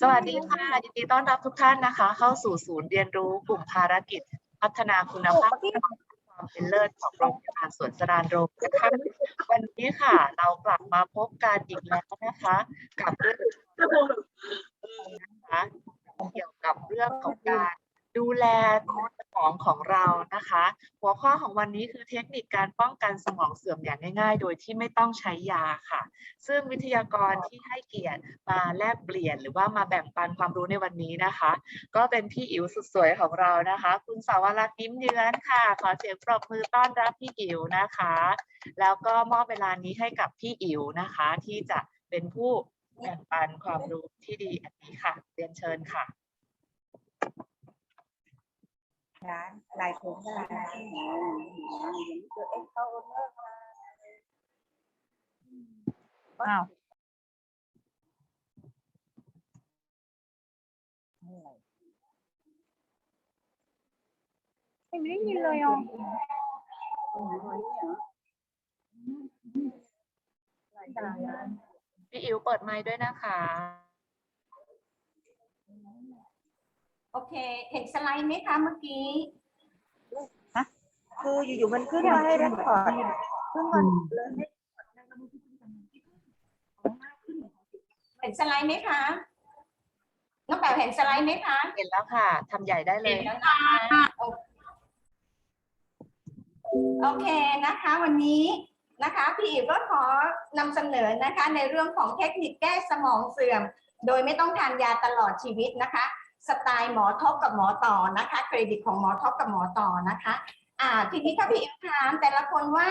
สวัสดีค่ะยินดีต้อนรับทุกท่านนะคะ เข้าสู่ศูนย์เรียนรู้กลุ่มภารกิจ พัฒนาคุณภาพความเป็นเลิศของโรงพยาบาลสวนสรานโรมนะคะวันนี้ค่ะ เรากลับมาพบกันอีกแล้วนะคะ กับเรื่องนะคะเกี่ยวกับเรื่องของการดูแลคน องของเรานะคะ หัวข้อของวันนี้คือเทคนิคการป้องกันสมองเสื่อมอย่างง่าย ๆ โดยที่ไม่ต้องใช้ยาค่ะ ซึ่งวิทยากรที่ให้เกียรติมาแลกเปลี่ยน หรือว่ามาแบ่งปันความรู้ในวันนี้นะคะ ก็เป็นพี่อิ๋วสุดสวยของเรานะคะ คุณสาวรักษ์ยิ้มเยือนค่ะ ขอเสียงปรบมือต้อนรับพี่อิ๋วนะคะ แล้วก็มอบเวลานี้ให้กับพี่อิ๋วนะคะ ที่จะเป็นผู้แบ่งปันความรู้ที่ดีอันนี้ค่ะเรียนเชิญค่ะ ร้านลายผมร้านเองเข้าเลิกมาอ้าวไม่ได้ยินเลยอะพี่อิ๋วเปิดไมค์ด้วยนะคะ โอเค เห็นสไลด์ไหมคะเมื่อกี้ คืออยู่ๆมันขึ้นมาให้เรคคอร์ดขึ้นมาเลยเห็นสไลด์ไหมคะ น้องแป๋วเห็นสไลด์ไหมคะเห็นแล้วค่ะทำใหญ่ได้เลเห็ย นแล้วนะคะโอเคนะคะ วันนี้นะคะ พี่อิ๋วก็ขอนำเสนอนะคะ ในเรื่องของเทคนิคแก้สมองเสื่อม โดยไม่ต้องทานยาตลอดชีวิตนะคะ สไตล์หมอท็อปกับหมอต่อนะคะ เครดิตของหมอท็อปกับหมอต่อนะคะอ่าทีนี้ถ้าพี่อิ๋วถามแต่ละคนว่า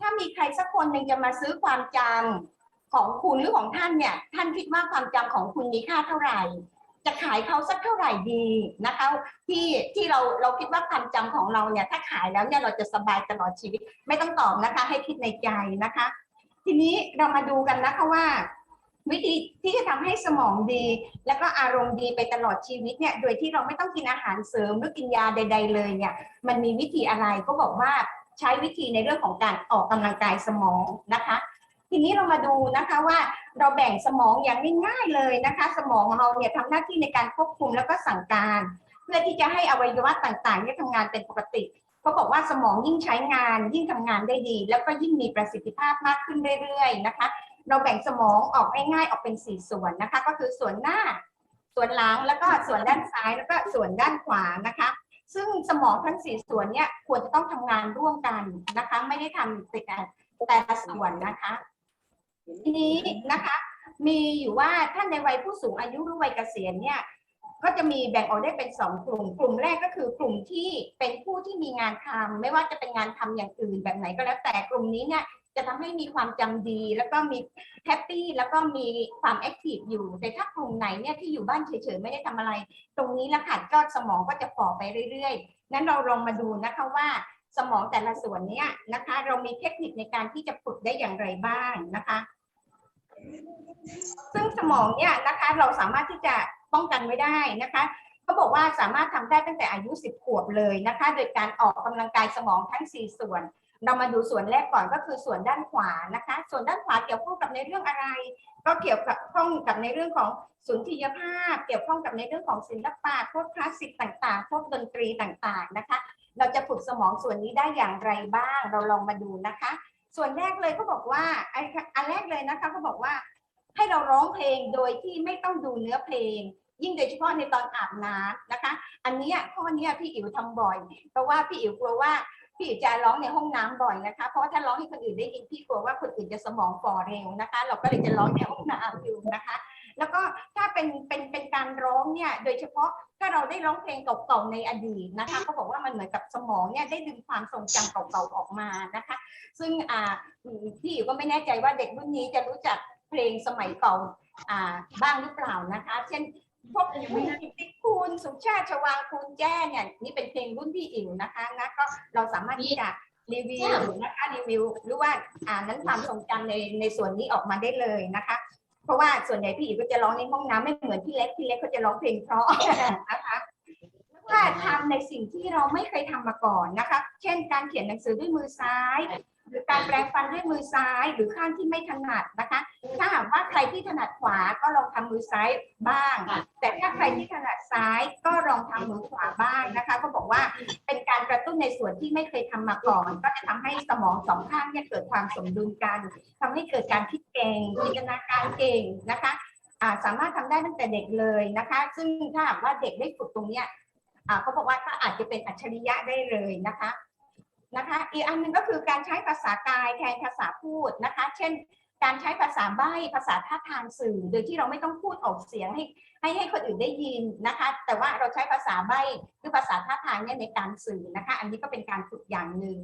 ถ้ามีใครสักคนหนึ่งจะมาซื้อความจำของคุณหรือของท่านเนี่ย ท่านคิดว่าความจำของคุณมีค่าเท่าไหร่ จะขายเขาสักเท่าไหร่ดีนะคะ ที่ที่เราเราคิดว่าความจำของเราเนี่ยถ้าขายแล้วเนี่ยเราจะสบายตลอดชีวิต ไม่ต้องตอบนะคะ ให้คิดในใจนะคะ ทีนี้เรามาดูกันนะคะว่า วิธีที่จะทำให้สมองดี แล้วก็อารมณ์ดีไปตลอดชีวิตเนี่ยโดยที่เราไม่ต้องกินอาหารเสริมหรือกินยาใด ๆ เลยเนี่ยมันมีวิธีอะไรก็บอกว่าใช้วิธีในเรื่องของการออกกำลังกายสมองนะคะ ทีนี้เรามาดูนะคะว่าเราแบ่งสมองอย่างง่ายๆเลยนะคะ สมองเราเนี่ยทำหน้าที่ในการควบคุมแล้วก็สั่งการ เพื่อที่จะให้อวัยวะต่างๆเนี่ยทำงานเป็นปกติเขาบอกว่าสมองยิ่งใช้งานยิ่งทำงานได้ดี แล้วก็ยิ่งมีประสิทธิภาพมากขึ้นเรื่อยๆนะคะ เราแบ่งสมองออกง่ายๆออกเป็นสี่ส่วนนะคะ ก็คือส่วนหน้า ส่วนหลังแล้วก็ส่วนด้านซ้ายแล้วก็ส่วนด้านขวานะคะ ซึ่งสมองทั้งสี่ส่วนเนี่ยควรจะต้องทำงานร่วมกันนะคะ ไม่ได้ทำแต่แต่ละส่วนนะคะ ทีนี้นะคะ มีอยู่ว่าถ้านในวัยผู้สูงอายุหรือวัยเกษียณเนี่ยก็จะมีแบ่งออกได้เป็นสองกลุ่ม กลุ่มแรกก็คือกลุ่มที่เป็นผู้ที่มีงานทำไม่ว่าจะเป็นงานทำอย่างอื่นแบบไหนก็แล้วแต่กลุ่มนี้เนี่ย จะทำให้มีความจำดี แล้วก็มีแฮปปี้แล้วก็มีความแอคทีฟอยู่แต่ถ้ากลุ่มไหนเนี่ยที่อยู่บ้านเฉยๆไม่ได้ทำอะไร ตรงนี้ละค่ะยอดสมองก็จะฝ่อไปเรื่อยๆนั้นเราลองมาดูนะคะว่าสมองแต่ละส่วนเนี้ยนะคะ เรามีเทคนิคในการที่จะฝึกได้อย่างไรบ้างนะคะ ซึ่งสมองเนี่ยนะคะเราสามารถที่จะป้องกันไว้ได้นะคะเขาบอกว่าสามารถทำได้ตั้งแต่อายุ 10 ขวบเลยนะคะ โดยการออกกำลังกายสมองทั้ง 4 ส่วน เรามาดูส่วนแรกก่อนก็คือส่วนด้านขวานะคะ ส่วนด้านขวาเกี่ยวข้องกับในเรื่องอะไร ก็เกี่ยวกับข้องกับในเรื่องของสุนทรียภาพ เกี่ยวข้องกับในเรื่องของศิลปะพวกคลาสสิกต่างๆ พวกดนตรีต่างๆนะคะ เราจะฝึกสมองส่วนนี้ได้อย่างไรบ้าง เราลองมาดูนะคะ ส่วนแรกเลยเขาบอกว่าไอ้อันแรกเลยนะคะเขาบอกว่า ให้เราร้องเพลงโดยที่ไม่ต้องดูเนื้อเพลงยิ่งโดยเฉพาะในตอนอาบน้ำนะคะ อันนี้ข้อนี้พี่อิ๋วทำบ่อย เพราะว่าพี่อิ๋วกลัวว่า พี่จะร้องในห้องน้ำบ่อยนะคะ เพราะถ้าร้องให้คนอื่นได้ยินพี่กลัวว่าคนอื่นจะสมองฝ่อเร็วนะคะ เราก็เลยจะร้องในห้องน้ำอยู่นะคะ แล้วก็ถ้าเป็นเป็นเป็นการร้องเนี่ยโดยเฉพาะถ้าเราได้ร้องเพลงเก่าๆในอดีตนะคะเขาบอกว่ามันเหมือนกับสมองเนี่ยได้ดึงความทรงจำเก่าๆออกมานะคะ ซึ่งอ่าพี่อิ๋วก็ไม่แน่ใจว่าเด็กรุ่นนี้จะรู้จักเพลงสมัยเก่าอ่าบ้างหรือเปล่านะคะ เช่น พวกคุณกิติคุณสุชาติชวางคุณแจ้เนี่ยนี่เป็นเพลงรุ่นพี่อิ๋วนะคะนะก็เราสามารถที่จะรีวิวนะคะรีวิวหรือว่าอ่านั้นความทรงจำในในส่วนนี้ออกมาได้เลยนะคะ เพราะว่าส่วนใหญ่พี่อิ๋วก็จะร้องในห้องน้ำไม่เหมือนพี่เล็กพี่เล็กเขาจะร้องเพลงเพราะนะคะว่าทำในสิ่งที่เราไม่เคยทำมาก่อนนะคะ เช่น การเขียนหนังสือด้วยมือซ้าย รือการแปรงฟันด้วยมือซ้ายหรือข้างที่ไม่ถนัดนะคะ ถ้าหากว่าใครที่ถนัดขวาก็ลองทำมือซ้ายบ้าง แต่ถ้าใครที่ถนัดซ้ายก็ลองทำมือขวาบ้างนะคะ ก็บอกว่าเป็นการกระตุ้นในส่วนที่ไม่เคยทำมาก่อน ก็จะทำให้สมองสองข้างเนี่ยเกิดความสมดุลกันทำให้เกิดการคิดเก่งจินตนาการเก่งนะคะอ่าสามารถทำได้ตั้งแต่เด็กเลยนะคะ ซึ่งถ้าหากว่าเด็กได้ฝึกตรงเนี้ยอ่าเขาบอกว่าก็อาจจะเป็นอัจฉริยะได้เลยนะคะ นะคะ อีกอันหนึ่งก็คือการใช้ภาษากายแทนภาษาพูดนะคะ เช่น การใช้ภาษาใบ้ภาษาท่าทางสื่อ โดยที่เราไม่ต้องพูดออกเสียงให้ให้ให้คนอื่นได้ยินนะคะ แต่ว่าเราใช้ภาษาใบ้หรือภาษาท่าทางเนี่ยในการสื่อนะคะ อันนี้ก็เป็นการฝึกอย่างหนึ่ง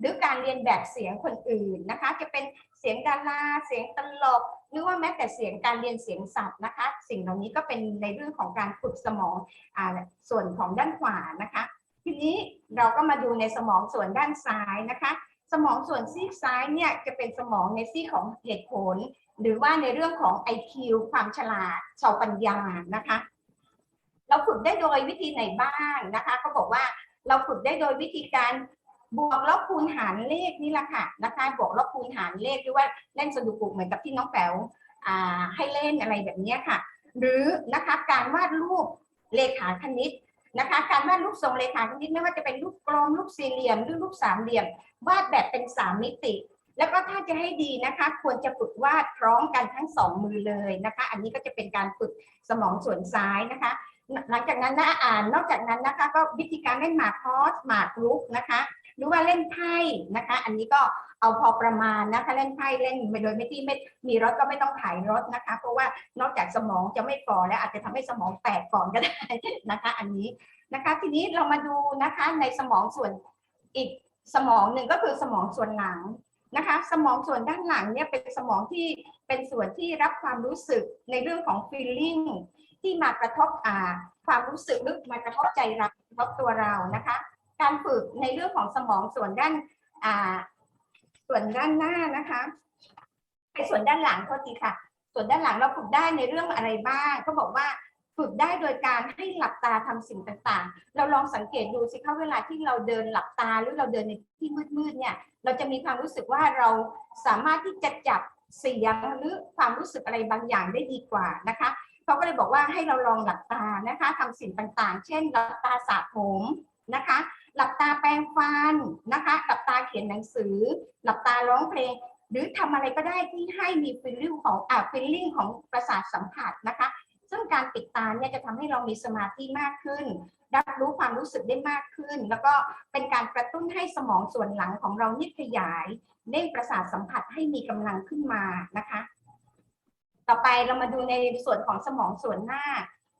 หรือการเรียนแบบเสียงคนอื่นนะคะ จะเป็นเสียงดาราเสียงตลกหรือว่าแม้แต่เสียงการเรียนเสียงสัตว์นะคะ สิ่งเหล่านี้ก็เป็นในเรื่องของการฝึกสมองอส่วนของด้านขวานะคะ ทีนี้เราก็มาดูในสมองส่วนด้านซ้ายนะคะ สมองส่วนซีกซ้ายเนี่ยจะเป็นสมองในซีกของเหตุผล หรือว่าในเรื่องของ IQ ความฉลาดชาวปัญญานะคะ เราฝึกได้โดยวิธีไหนบ้างนะคะเขาบอกว่าเราฝึกได้โดยวิธีการบวกลบคูณหารเลขนี่แหละค่ะนะคะ บวกลบคูณหารเลขหรือว่าเล่นสนุกเหมือนกับที่น้องแป๋วให้เล่นอะไรแบบนี้ค่ะ หรือนะคะการวาดรูปเลขาคณิต นะคะการวาดรูปทรงเลขาคณิตไม่ว่าจะเป็นรูปกลมรูปสี่เหลี่ยมหรือรูปสามเหลี่ยม วาดแบบเป็นสามมิติ แล้วก็ถ้าจะให้ดีนะคะ ควรจะฝึกวาดพร้อมกันทั้งสองมือเลยนะคะ อันนี้ก็จะเป็นการฝึกสมองส่วนซ้ายนะคะ หลังจากนั้นนะอ่านนอกจากนั้นนะคะ ก็วิธีการเล่นหมากคอสหมากรุกนะคะหรือว่าเล่นไพ่นะคะ อันนี้ก็ เอาพอประมาณนะคะเล่นไพ่เล่นโดยไม่ที่ไม่มีรถก็ไม่ต้องถ่ายรถนะคะ เพราะว่านอกจากสมองจะไม่ฝ่อแล้วอาจจะทำให้สมองแตกก่อนก็ได้นะคะ อันนี้นะคะ ทีนี้เรามาดูนะคะในสมองส่วนอีกสมองหนึ่งก็คือสมองส่วนหลังนะคะ สมองส่วนด้านหลังเนี่ยเป็นสมองที่เป็นส่วนที่รับความรู้สึกในเรื่องของ feeling ที่มากระทบอ่าความรู้สึกหรือมากระทบใจเรากระทบตัวเรานะคะ การฝึกในเรื่องของสมองส่วนด้านอ่า ส่วนด้านหน้านะคะในส่วนด้านหลังโทษทีค่ะ ส่วนด้านหลังเราฝึกได้ในเรื่องอะไรบ้างก็บอกว่าฝึกได้โดยการให้หลับตาทำสิ่งต่างๆ เราลองสังเกตดูสิคะเวลาที่เราเดินหลับตาหรือเราเดินในที่มืดๆเนี่ย เราจะมีความรู้สึกว่าเราสามารถที่จะจับเสียงหรือความรู้สึกอะไรบางอย่างได้ดีกว่านะคะเขาก็เลยบอกว่าให้เราลองหลับตานะคะทำสิ่งต่างๆ เช่นหลับตาสระผม นะคะ หลับตาแปรงฟันนะคะ หลับตาเขียนหนังสือ หลับตาร้องเพลง หรือทำอะไรก็ได้ที่ให้มีฟีลลิ่งของอ่าฟีลลิ่งของประสาทสัมผัสนะคะ ซึ่งการปิดตาเนี่ยจะทำให้เรามีสมาธิมากขึ้นรับรู้ความรู้สึกได้มากขึ้น แล้วก็เป็นการกระตุ้นให้สมองส่วนหลังของเรานี่ขยายเร่งประสาทสัมผัสให้มีกำลังขึ้นมานะคะ ต่อไปเรามาดูในส่วนของสมองส่วนหน้า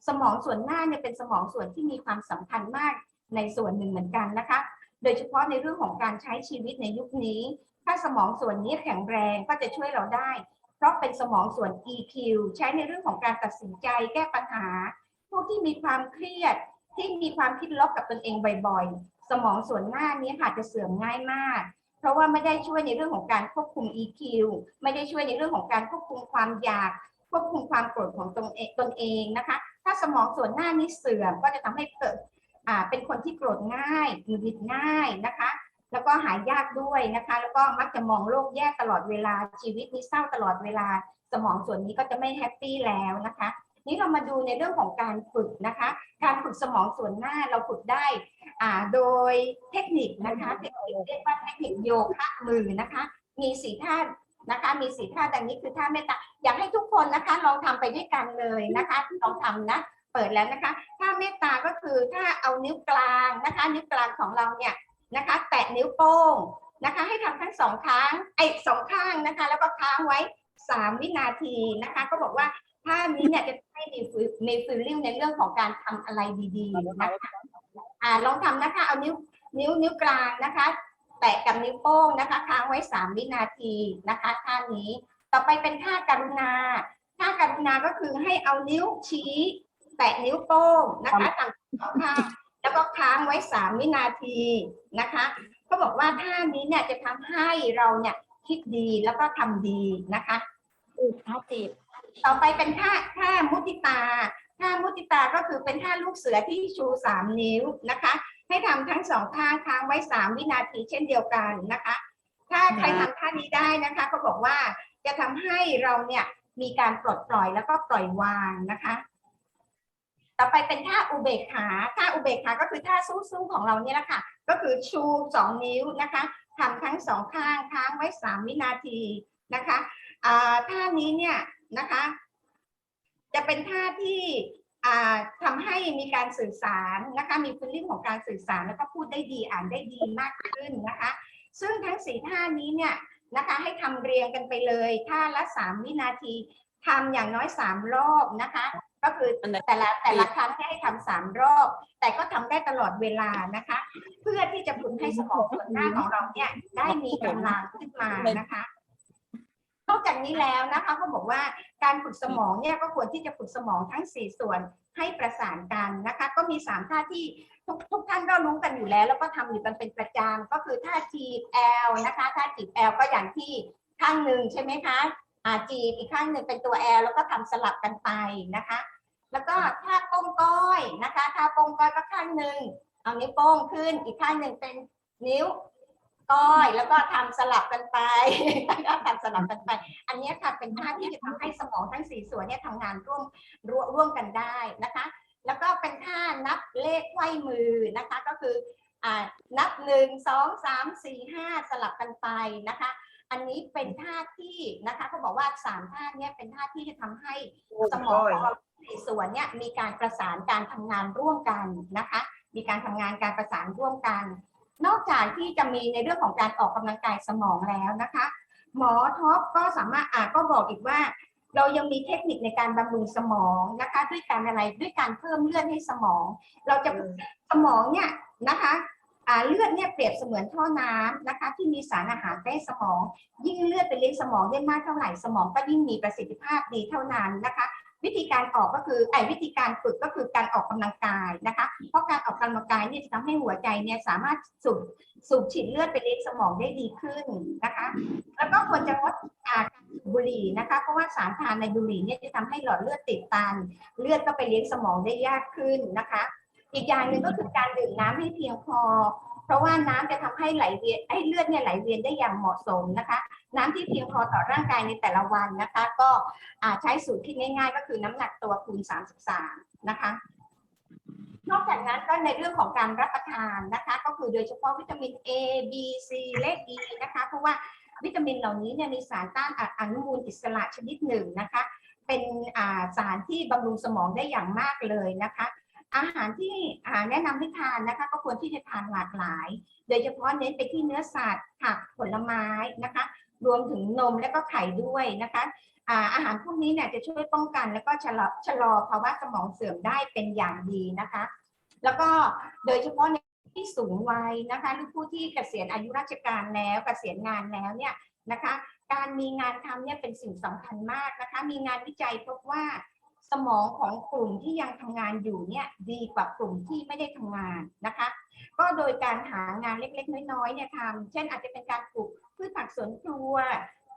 สมองส่วนหน้าเนี่ยเป็นสมองส่วนที่มีความสำคัญมาก ในส่วนหนึ่งเหมือนกันนะคะ โดยเฉพาะในเรื่องของการใช้ชีวิตในยุคนี้ ถ้าสมองส่วนนี้แข็งแรงก็จะช่วยเราได้ เพราะเป็นสมองส่วน EQ ใช้ในเรื่องของการตัดสินใจแก้ปัญหาพวกที่มีความเครียดที่มีความคิดลบกับตนเองบ่อยๆ สมองส่วนหน้านี้ค่ะจะเสื่อมง่ายมาก เพราะว่าไม่ได้ช่วยในเรื่องของการควบคุม EQ ไม่ได้ช่วยในเรื่องของการควบคุมความอยาก ควบคุมความโกรธของตนเองตนเองนะคะ ถ้าสมองส่วนหน้านี้เสื่อมก็จะทำให้เกิด อ่าเป็นคนที่โกรธง่ายหงุดหงิดง่ายนะคะ แล้วก็หายยากด้วยนะคะ แล้วก็มักจะมองโลกแย่ตลอดเวลาชีวิตนี้เศร้าตลอดเวลา สมองส่วนนี้ก็จะไม่แฮปปี้แล้วนะคะ นี่เรามาดูในเรื่องของการฝึกนะคะ การฝึกสมองส่วนหน้าเราฝึกได้อ่าโดยเทคนิคนะคะเทคนิคเรียกว่าเทคนิคโยคะมือนะคะ มีสีท่านะคะมีสีท่าดังนี้คือท่าเมตตาอยากให้ทุกคนนะคะลองทำไปด้วยกันเลยนะคะลองทำนะ เปิดแล้วนะคะท่าเมตตาก็คือถ้าเอานิ้วกลางนะคะ นิ้วกลางของเราเนี่ยนะคะ แตะนิ้วโป้งนะคะ ให้ทำทั้งสองครั้งไอ้สองข้างนะคะ แล้วก็ค้างไว้สามวินาทีนะคะ ก็บอกว่าท่านี้เนี่ยจะให้มีฟีลมีฟีลลิ่งในเรื่องของการทำอะไรดีๆนะคะอ่าลองทำนะคะ เอานิ้วนิ้วนิ้วกลางนะคะ แตะกับนิ้วโป้งนะคะ ค้างไว้สามวินาทีนะคะท่านี้ต่อไปเป็นท่าการุณาท่าการุณาก็คือให้เอานิ้วชี้ แตะนิ้วโป้งนะคะต่างสองข้างแล้วก็ค้างไว้สามวินาทีนะคะก็บอกว่าท่านี้เนี่ยจะทำให้เราเนี่ยคิดดีแล้วก็ทำดีนะคะห้าสิบต่อไปเป็นท่าท่ามุติตาท่ามุติตาก็คือเป็นท่าลูกเสือที่ชูสามนิ้วนะคะ ให้ทำทั้งสองข้างค้างไว้สามวินาทีเช่นเดียวกันนะคะท่าใครทำท่านี้ได้นะคะเขาบอกว่าจะทำให้เราเนี่ยมีการปลดปล่อยแล้วก็ปล่อยวางนะคะ ต่อไปเป็นท่าอุเบกขา ท่าอุเบกขาก็คือท่าสู้ๆของเราเนี่ยแหละค่ะ ก็คือชูสองนิ้วนะคะทำทั้งสองข้างค้างไว้สามวินาทีนะคะท่านี้เนี่ยนะคะ จะเป็นท่าที่อ่าทำให้มีการสื่อสารนะคะมีฟีลลิ่งของการสื่อสารแล้วก็พูดได้ดีอ่านได้ดีมากขึ้นนะคะ ซึ่งทั้งสี่ท่านี้เนี่ยนะคะให้ทำเรียงกันไปเลยท่าละสามวินาที ทำอย่างน้อยสามรอบนะคะ ก็คือแต่ละแต่ละครั้งให้ทำสามรอบ แต่ก็ทำได้ตลอดเวลานะคะ เพื่อที่จะฝึกให้สมองส่วนหน้าของเราเนี่ยได้มีกำลังขึ้นมานะคะนอกจากนี้แล้วนะคะก็บอกว่าการฝึกสมองเนี่ยก็ควรที่จะฝึกสมองทั้งสี่ส่วนให้ประสานกันนะคะ ก็มีสามท่าที่ทุกทุกท่านก็รู้กันอยู่แล้ว แล้วก็ทำอยู่กันเป็นประจำก็คือท่าจีบแอลนะคะท่าจีบแอลก็อย่างที่ข้างหนึ่งใช่ไหมคะ อ่าจีบอีกข้างหนึ่งเป็นตัวแอลแล้วก็ทำสลับกันไปนะคะ แล้วก็ท่าโป้งก้อยนะคะท่าโป้งก้อยก็ข้างหนึ่งเอานิ้วโป้งขึ้นอีกข้างหนึ่งเป็นนิ้วก้อยแล้วก็ทำสลับกันไปแล้วก็ทำสลับกันไป อันเนี้ยค่ะเป็นท่าที่จะทำให้สมองทั้งสี่ส่วนเนี่ยทำงานร่วมร่วมร่วมกันได้นะคะ แล้วก็เป็นท่านับเลขไขว้มือนะคะก็คืออ่านับหนึ่งสองสามสี่ห้าสลับกันไปนะคะ อันนี้เป็นท่าที่นะคะเขาบอกว่าสามท่าเนี้ยเป็นท่าที่จะทำให้สมองของเราสี่ส่วนเนี่ยมีการประสานการทำงานร่วมกันนะคะ มีการทำงานการประสานร่วมกัน นอกจากที่จะมีในเรื่องของการออกกำลังกายสมองแล้วนะคะ หมอท็อปก็สามารถอ่าก็บอกอีกว่า เรายังมีเทคนิคในการบำรุงสมองนะคะ ด้วยการอะไรด้วยการเพิ่มเลือดให้สมอง เราจะสมองเนี่ยนะคะอ่า เลือดเนี่ยเปรียบเสมือนท่อน้ำนะคะที่มีสารอาหารใกล้สมอง ยิ่งเลือดไปเลี้ยงสมองได้มากเท่าไหร่สมองก็ยิ่งมีประสิทธิภาพดีเท่านั้นนะคะ วิธีการออกก็คือไอ้วิธีการฝึกก็คือการออกกำลังกายนะคะ เพราะการออกกำลังกายเนี่ยจะทำให้หัวใจเนี่ยสามารถสูบสูบฉีดเลือดไปเลี้ยงสมองได้ดีขึ้นนะคะ แล้วก็ควรจะงดอาการบุหรี่นะคะเพราะว่าสารทานในบุหรี่เนี่ยจะทำให้หลอดเลือดติดตัน เลือดก็ไปเลี้ยงสมองได้ยากขึ้นนะคะ อีกอย่างหนึ่งก็คือการดื่มน้ำให้เพียงพอ เพราะว่าน้ำจะทำให้ไหลเวียนให้เลือดเนี่ยไหลเวียนได้อย่างเหมาะสมนะคะ น้ำที่เพียงพอต่อร่างกายในแต่ละวันนะคะ ก็ใช้สูตรที่ง่าย ๆ ก็คือน้ำหนักตัวคูณ 33 นะคะนอกจากนั้นก็ในเรื่องของการรับประทานนะคะ ก็คือโดยเฉพาะวิตามิน A B C และ E นะคะ เพราะว่าวิตามินเหล่านี้เนี่ยมีสารต้านอนุมูลอิสระชนิดหนึ่งนะคะ เป็นสารที่บำรุงสมองได้อย่างมากเลยนะคะ อาหารที่แนะนำให้ทานนะคะ ก็ควรที่จะทานหลากหลาย โดยเฉพาะเน้นไปที่เนื้อสัตว์ผักผลไม้นะคะ รวมถึงนมและก็ไข่ด้วยนะคะอาอาหารพวกนี้เนี่ยจะช่วยป้องกันแล้วก็ชะลอชะลอภาวะสมองเสื่อมได้เป็นอย่างดีนะคะ แล้วก็โดยเฉพาะในที่สูงวัยนะคะหรือผู้ที่เกษียณอายุราชการแล้วเกษียณงานแล้วเนี่ยนะคะ การมีงานทำเนี่ยเป็นสิ่งสำคัญมากนะคะ มีงานวิจัยพบว่า สมองของกลุ่มที่ยังทำงานอยู่เนี่ยดีกว่ากลุ่มที่ไม่ได้ทำงานนะคะ ก็โดยการหางานเล็กๆ น้อยๆเนี่ยทำเช่นอาจจะเป็นการปลูกพืชผักสวนครัว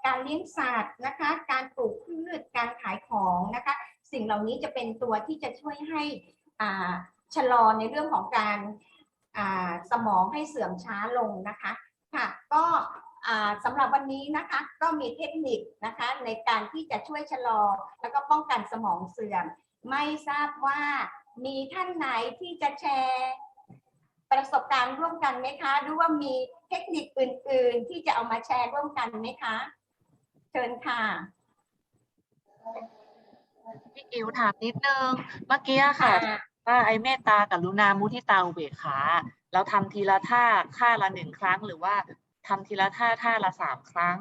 การเลี้ยงสัตว์นะคะ การปลูกพืชการขายของนะคะ สิ่งเหล่านี้จะเป็นตัวที่จะช่วยให้อ่าชะลอในเรื่องของการอ่าสมองให้เสื่อมช้าลงนะคะค่ะก็ สำหรับวันนี้นะคะก็มีเทคนิคนะคะในการที่จะช่วยชะลอ แล้วก็ป้องกันสมองเสื่อม ไม่ทราบว่ามีท่านไหนที่จะแชร์ประสบการณ์ร่วมกันไหมคะหรือว่ามีเทคนิคอื่น ๆ ที่จะเอามาแชร์ร่วมกันไหมคะ เชิญค่ะพี่อิ๋วถามนิดนึงเมื่อกี้อะค่ะ ว่าไอ้เมตตากับรุณามุทิตาอุเบกขาเราทำทีละท่าท่าละหนึ่งครั้งหรือว่า ทำทีละท่าท่าละสามครั้ง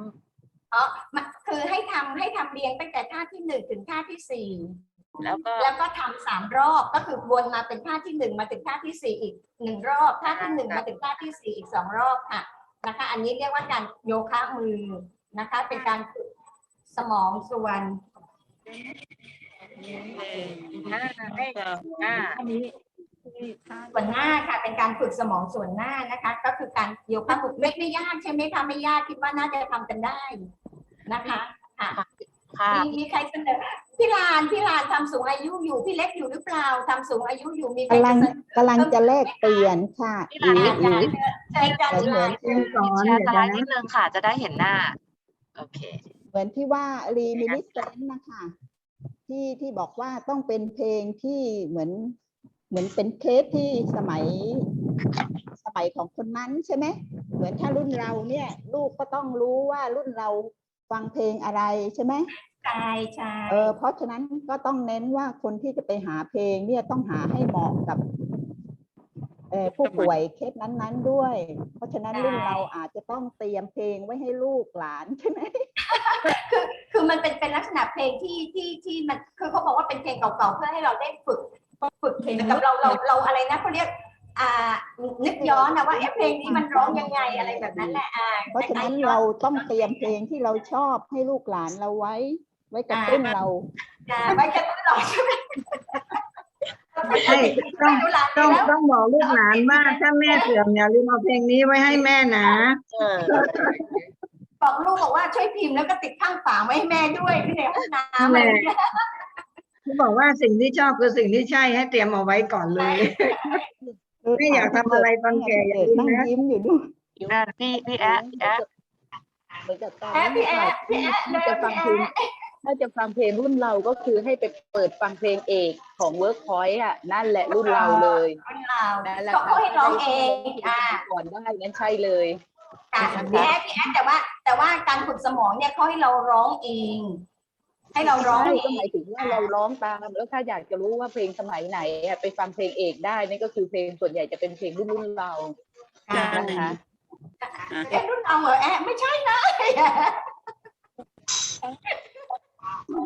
อ๋อมันคือให้ทำให้ทำเรียงตั้งแต่ท่าที่หนึ่งถึงท่าที่สี่แล้วก็แล้วก็ทำสามรอบก็คือวนมาเป็นท่าที่หนึ่งมาถึงท่าที่สี่อีกหนึ่งรอบท่าที่หนึ่งมาถึงท่าที่สี่อีกสองรอบค่ะนะคะ อันนี้เรียกว่าการโยคะมือนะคะ เป็นการฝึกสมองส่วนหน้าให้หน้าอันนี้ที่ท่า ส่วนหน้าค่ะเป็นการฝึกสมองส่วนหน้านะคะ ก็คือการโยคะฝึกไม่ไม่ยากใช่ไหมคะไม่ยากคิดว่าน่าจะทำกันได้นะคะค่ะค่ะมีมีใครเสนอพี่ลานพี่ลานทำสูงอายุอยู่พี่เล็กอยู่หรือเปล่าทำสูงอายุอยู่มีใครกำลัจะงเสนอกำลังจะแลกเปลี่ยนค่ะพี่อิ๋ลาวนอิ๋วเชิญจ้ะเหมือนพี่เหมืลาอนนแชร์สไลด์นิดนึงค่ะ จะได้เห็นหน้าโอเค เหมือนที่ว่ารีมินิเซนนะคะที่ที่บอกว่าต้องเป็นเพลงที่เหมือน เหมือนเป็นเคสที่สมัยสมัยของคนนั้นใช่ไหมเหมือนถ้ารุ่นเราเนี่ย ลูกก็ต้องรู้ว่ารุ่นเราฟังเพลงอะไรใช่ไหมใช่ใช่เออเพราะฉะนั้นก็ต้องเน้นว่าคนที่จะไปหาเพลงเนี่ยต้องหาให้เหมาะกับเอ่อผู้ป่วยเคสนั้นๆด้วย เพราะฉะนั้นรุ่นเราอาจจะต้องเตรียมเพลงไว้ให้ลูกหลานใช่ไหมคือคือมันเป็นเป็นลักษณะเพลงที่ที่ที่มันคือเขาบอกว่าเป็นเพลงเก่าๆเพื่อให้เราได้ฝึก ฝึกเพลงกับเราเราเราอะไรนะเขาเรียกอ่านึกย้อนนะว่าเอ๊ะเพลงนี้มันร้องยังไงอะไรแบบนั้นแหละอ่าเพราะฉะนั้นเราต้องเตรียมเพลงที่เราชอบให้ลูกหลานเราไว้ ไว้กระตุ้นเราอ่าไว้กระตุ้นเราใช่ไหมใช่ต้องไม่รู้หลานต้องแล้วต้องบอกลูกหลานว่าถ้าแม่เสื่อมอย่าลืมเอาเพลงนี้ไว้ให้แม่นะเออบอกลูกบอกว่าช่วยพิมพ์แล้วก็ติดข้างฝาไว้ให้แม่ด้วยที่ในห้องน้ำอะไรอย่างเงี้ย ที่บอกว่าสิ่งที่ชอบคือสิ่งที่ใช่ให้เตรียมเอาไว้ก่อนเลย ไม่อยากทำอะไรตอนแก่อย่าลืมนะนั่งยิ้มอยู่ด้วยนั่นพี่พี่แอะพี่แอะเหมือนกับตอนแอะพี่แอะพี่แอะเร็วจะฟังพี่เพลงแอะถ้าจะฟังเพลงรุ่นเราก็คือให้ไปเปิดฟังเพลงเอกของ Workpoint อะนั่นแหละรุ่นเราเลยคนเรานั่นแหละเขาให้ร้องเองอ่าก่อนได้งั้นใช่เลย ค่ะพี่แอดพี่แอดแต่ว่าแต่ว่าการฝึกสมองเนี่ยเขาให้เราร้องเอง ให้เราร้องใช่เอก็งหมายถึงว่าเราร้องตามแล้วถ้าอยากจะรู้ว่าเพลงสมัยไหนอะไปฟังเพลงเอกได้นี่ก็คือเพลงส่วนใหญ่จะเป็นเพลงรุ่นรุ่นเราค่ะนะคะแอดรุ่นเราเหรอแอดไม่ใช่นะ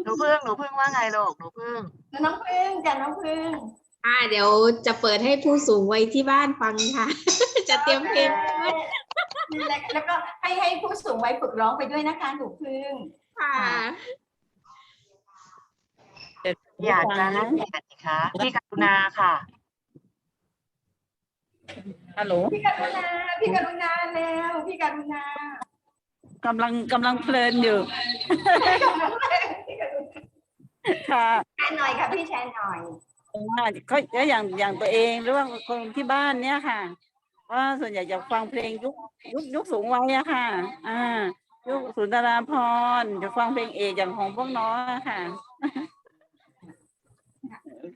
หนูพึ่งหนูพึ่งว่าไงลูกหนูพึ่งน้องพึ่งจ้ะน้องพึ่งอ่าเดี๋ยวจะเปิดให้ผู้สูงวัยที่บ้านฟังค่ะ จะเตรียมเพลงไว้แล้วแล้วก็ให้ให้ผู้สูงวัยฝึกร้องไปด้วยนะคะหนูพึ่งค่ะ อยากจะแลกเปลี่ยนอีกคะพี่กรุณาค่ะ ฮัลโหลพี่กรุณา พี่กรุณาแล้ว พี่กรุณากำลังกำลังเพลินอยู่ พี่กรุณาค่ะแชร์หน่อยค่ะพี่แชร์หน่อยว่าก็ก็อย่างอย่างตัวเองหรือว่าคนที่บ้านเนี้ยค่ะว่าส่วนใหญ่จะฟังเพลงยุคยุคยุคสูงวัยอะค่ะ อ่า ยุคสุนทราพรณ์จะฟังเพลงเอกอย่างของพวกน้องอะค่ะ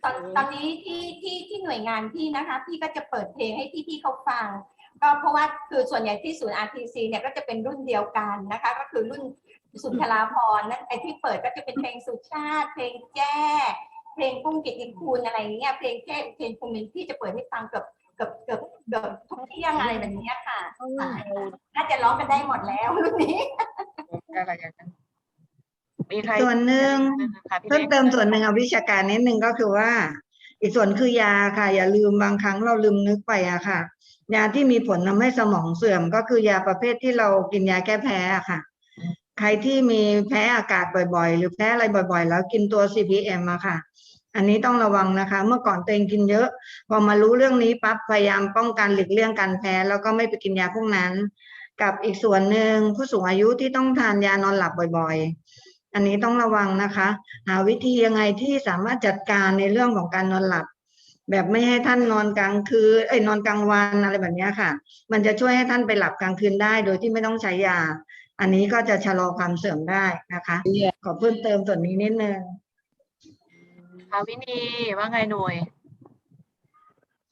ตอนตอนนี้ที่ที่ที่หน่วยงานพี่นะคะพี่ก็จะเปิดเพลงให้พี่ๆเขาฟัง ก็เพราะว่าคือส่วนใหญ่ที่ศูนย์ RTC เนี่ยก็จะเป็นรุ่นเดียวกันนะคะ ก็คือรุ่นสุนทราพรณ์นั่นไอที่เปิดก็จะเป็นเพลงสุชาติ เพลงแจ้เพลงกุ้งกิตติคูณอะไรอย่างเงี้ยเพลงเทพเพลงภูมินที่จะเปิดให้ฟังเกือบเกือบเกือบเกือบทุกเที่ยงอะไรแบบเนี้ยค่ะค่ะน่าจะร้องกันได้หมดแล้วรุ่นนี้อะไรอย่างนั้น มีใครส่วนหนึ่งค่ะพี่เพิ่มล็กเติมส่วนหนึ่งเอาวิชาการนิดนึงก็คือว่า อีกส่วนคือยาค่ะ อย่าลืมบางครั้งเราลืมนึกไปอะค่ะ ยาที่มีผลทำให้สมองเสื่อมก็คือยาประเภทที่เรากินยาแก้แพ้อะค่ะ ใครที่มีแพ้อากาศบ่อยๆ หรือแพ้อะไรบ่อยๆ แล้วกินตัว CPM อะค่ะ อันนี้ต้องระวังนะคะ เมื่อก่อนตัวเองกินเยอะ พอมารู้เรื่องนี้ปั๊บพยายามป้องกันหลีกเลี่ยงการแพ้ แล้วก็ไม่ไปกินยาพวกนั้น กับอีกส่วนหนึ่งผู้สูงอายุที่ต้องทานยานอนหลับบ่อยๆ อันนี้ต้องระวังนะคะ หาวิธียังไงที่สามารถจัดการในเรื่องของการนอนหลับ แบบไม่ให้ท่านนอนกลางคืนเอ้ยนอนกลางวันอะไรแบบเนี้ยค่ะ มันจะช่วยให้ท่านไปหลับกลางคืนได้ โดยที่ไม่ต้องใช้ยา อันนี้ก็จะชะลอความเสื่อมได้นะคะขอเพิ่มเติมส่วนนี้นิดนึงค่ะวินีว่าไงหน่วย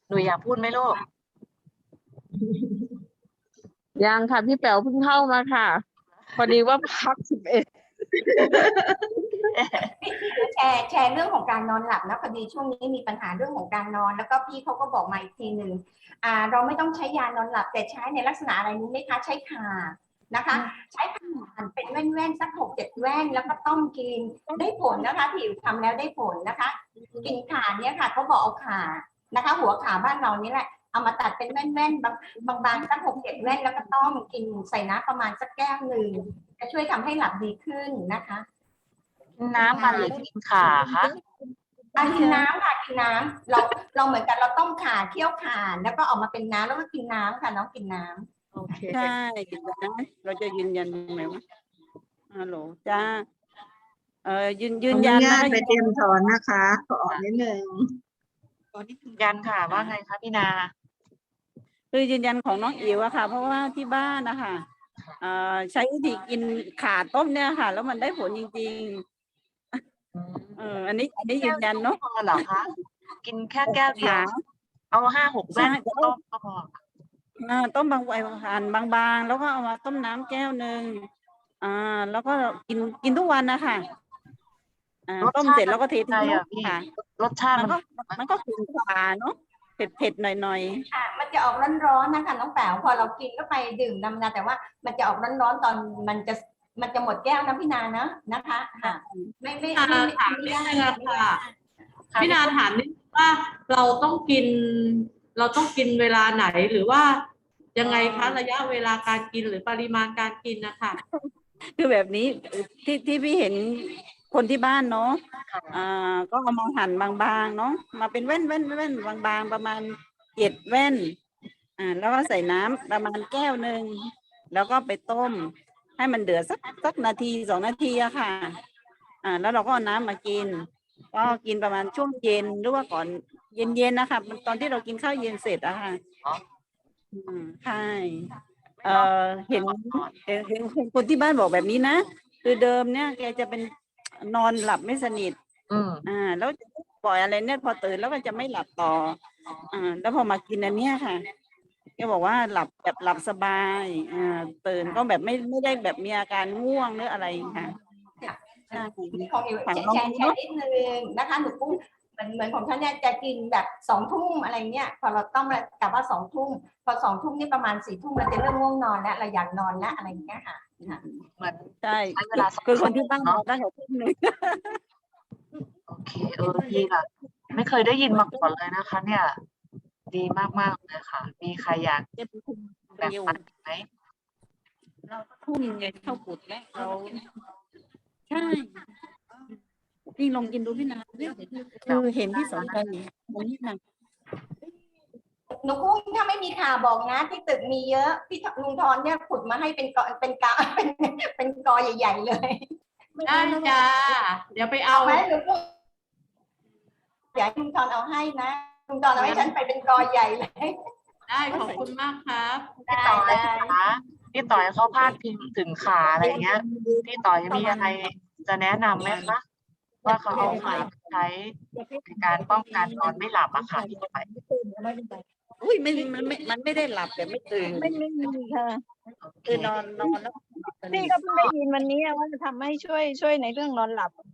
หน่วยอยากพูดไหมลูกยังค่ะ พี่แป๋วเพิ่งเข้ามาค่ะ พอดีว่าพักสิบเอ็ด แชร์แชร์เรื่องของการนอนหลับนะพอดีช่วงนี้มีปัญหาเรื่องของการนอน แล้วก็พี่เขาก็บอกมาอีกทีหนึ่งอ่า เราไม่ต้องใช้ยานอนหลับแต่ใช้ในลักษณะอะไรรู้ไหมคะใช้ข่านะคะ ใช้ข่าหั่นเป็นแว่นๆสักหกเจ็ดแว่นแล้วก็ต้มกินได้ผลนะคะผิวทำแล้วได้ผลนะคะ กินข่าเนี่ยค่ะเขาบอกเอาข่านะคะ หัวขาบ้านเรานี่แหละเอามาตัดเป็นแว่นๆบางบางๆสักหกเจ็ดแว่นแล้วก็ต้มกินใส่น้ำประมาณสักแก้วหนึ่ง จะช่วยทำให้หลับดีขึ้นนะคะ น้ำมันหรือกินขาคะอะกินน้ำค่ะกินน้ำเราเราเหมือนกันเราต้มข่าเคี่ยวข่าแล้วก็ออกมาเป็นน้ำแล้วก็กินน้ำค่ะน้องกินน้ำโอเคใช่นะเราจะยืนยันไหมว่าฮัลโหลจ้าเอ่อยืนขยือนอนุยันญานะตคะไปเตรียมถอนนะคะขอออกนิดนึงตอนนี้ยืนยันค่ะว่าไงคะพี่นา คือยืนยันของน้องอิ๋วอะค่ะ เพราะว่าที่บ้านนะคะเอ่อ ใช้วิธีกินขาต้มเนี่ยค่ะ แล้วมันได้ผลจริงๆเอออันนี้ อันนี้ยืนยันเนาะพอเหรอคะกินแค่แก้วเดียวค่ะเอาห้าหกแว่นใช่ต้มก็พออ่าต้มบางไวหั่นบางๆ แล้วก็เอามาต้มน้ำแก้วหนึ่งอ่า แล้วก็กินกินทุกวันนะคะอ่าต้มเสร็จแล้วก็เททิ้งใช่อะพี่ค่ะรสชาติมันมันก็มันก็ขุ่นกว่าเนาะ เผ็ดเผ็ดๆหน่อยค่ะ มันจะออกร้อนๆนะคะน้องแป๋วพอเรากินก็ไปดื่มน้ำนะแต่ว่ามันจะออกร้อนๆตอนมันจะมันจะหมดแก้วนะพี่นานะนะคะๆค่ะค่ะไม่ไม่ค่ะไม่ไม่ถามไม่นิดได้นึงอะไม่ได้ค่ะพี่นาถามนิดนึงว่าเราต้องกิน เราต้องกินเวลาไหนหรือว่ายังไงคะระยะเวลาการกินหรือปริมาณการกินนะคะคือแบบนี้ที่ที่พี่เห็น คนที่บ้านเนาะค่ะอ่าก็เอามาหั่นบางๆเนาะมาเป็นแว่นแว่นแว่นบางๆ ประมาณเจ็ดแว่นอ่าแล้วก็ใส่น้ำประมาณแก้วหนึ่งแล้วก็ไปต้ม ให้มันเดือดสักสักนาทีสองนาทีอะค่ะ อ่า แล้วเราก็เอาน้ำมากิน ก็กินประมาณช่วงเย็นหรือว่าก่อนเย็นๆนะคะตอนที่เรากินข้าวเย็นเสร็จอะค่ะอ๋ออืมใช่เอ่อเห็นเห็นเห็นเห็นคนที่บ้านบอกแบบนี้นะคือเดิมเนี่ยแกจะเป็น นอนหลับไม่สนิทอืมอ่า แล้วจะปล่อยอะไรเนี่ยพอตื่นแล้วก็จะไม่หลับต่อ อ่า แล้วพอมากินอันเนี้ยค่ะแกบอกว่าหลับแบบหลับสบายอ่าตื่นก็แบบไม่ไม่ได้แบบมีอาการง่วงหรืออะไรค่ะใช่ ของอิ๋วค่ะแชร์ลองแชร์ดูแชร์นิดนึงนะคะหนูปุ้งเหมือนเหมือนของฉันเนี่ยจะกินแบบสองทุ่มอะไรเงี้ยพอเราต้องกลับว่าสองทุ่มพอสองทุ่มนี่ประมาณสี่ทุ่มเราจะเริ่มง่วงนอนแล้วเราอยากนอนแล้วอะไรเงี้ยค่ะเหมือนใช่ใช้เวลาสองคือคนที่บ้านเนอะเราได้หัวทุ่มหนึ่งโอเคเออดีค่ะ ไม่เคยได้ยินมาก่อนเลยนะคะ เนี่ย ดีมากๆเลยค่ะ มีใครอยากจะเป็นคนแบ่งเร็วปันไหมเราก็ทุ่มเงินเข้าปุดแล้วเราใช่พี่ลองกินดูพี่นาคือเห็นที่สนใจวันนี้นะ หนูปุ้งถ้าไม่มีข่าวบอกนะ ที่ตึกมีเยอะพี่ลุงทอนเนี่ยขุดมาให้เป็นกอเป็นกาเป็นเป็นกอใหญ่ ๆ เลยได้จ้าเดี๋ยวไปเอาเอาไหมหนูปุ้งอยากให้ลุงทอนเอาให้นะลุงทอนเอาให้ฉันไปเป็นกอใหญ่เลย ได้ขอบคุณมากครับพี่ต่อยคะพี่ต่อยเขาพาดพิงถึงขาอะไรเงี้ยพี่ต่อยมีอะไรจะแนะนำไหมคะว่าเขาเอาขาไปใช้ในการป้องกันนอนไม่หลับอะค่ะพี่ต่อย อุ้ยไม่มันไม่มันไม่ได้หลับแต่ไม่ตื่นไม่ไม่มีค่ะโอเคคือนอนนอนแล้วนี่ก็เพิ่งได้ยินวันนี้ว่าจะทำให้ช่วยช่วยในเรื่องนอนหลับเนาะ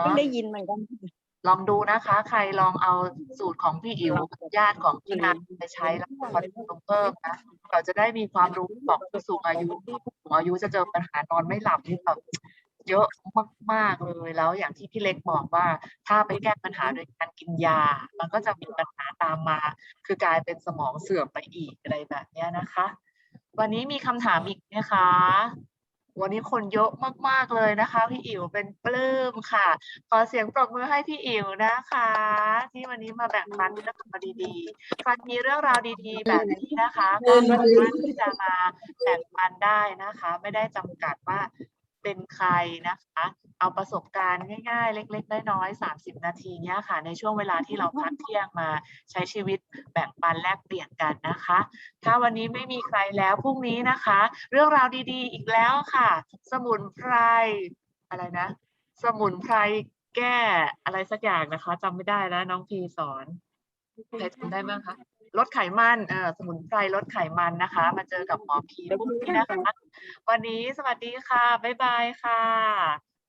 เพิ่งได้ยินเหมือนกัน ลองดูนะคะ ใครลองเอาสูตรของพี่อิ๋วญาติของพี่นัทไปใช้แล้วก็คอนเฟิร์มเพิ่มนะเราจะได้มีความรู้บอกผู้สูงอายุผู้สูงอายุจะเจอปัญหานอนไม่หลับที่แบบ เยอะมากๆเลยแล้วอย่างที่พี่เล็กบอกว่า ถ้าไปแก้ปัญหาโดยการกินยา มันก็จะมีปัญหาตามมา คือกลายเป็นสมองเสื่อมไปอีกอะไรแบบเนี้ยนะคะ วันนี้มีคำถามอีกไหมคะ วันนี้คนเยอะมากๆเลยนะคะ พี่อิ๋วเป็นปลื้มค่ะ ขอเสียงปรบมือให้พี่อิ๋วนะคะ ที่วันนี้มาแบ่งปันเรื่องราวดีๆใครมีเรื่องราวดีๆ แบบนี้นะคะก็สามารถที่จะมาแบ่งปันได้นะคะ ไม่ได้จำกัดว่า เป็นใครนะคะ เอาประสบการณ์ง่ายๆ เล็กๆน้อยๆ30 นาทีเนี้ยค่ะ ในช่วงเวลาที่เราพักเที่ยงมาใช้ชีวิตแบ่งปันแลกเปลี่ยนกันนะคะ ถ้าวันนี้ไม่มีใครแล้วพรุ่งนี้นะคะ เรื่องราวดีๆ อีกแล้วค่ะ สมุนไพรอะไรนะ สมุนไพรแก้อะไรสักอย่างนะคะจำไม่ได้แล้วน้องพีสอนใครจำได้บ้างคะ ลดไขมันเออสมุนไพรลดไขมันนะคะ มาเจอกับหมอพีพรุ่งนี้นะคะ วันนี้สวัสดีค่ะ บ๊ายบายค่ะ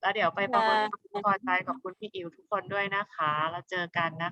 แล้วเดี๋ยวไปประเมินความพอใจกับคุณพี่อิวทุกคนด้วยนะคะแล้วเจอกันนะคะ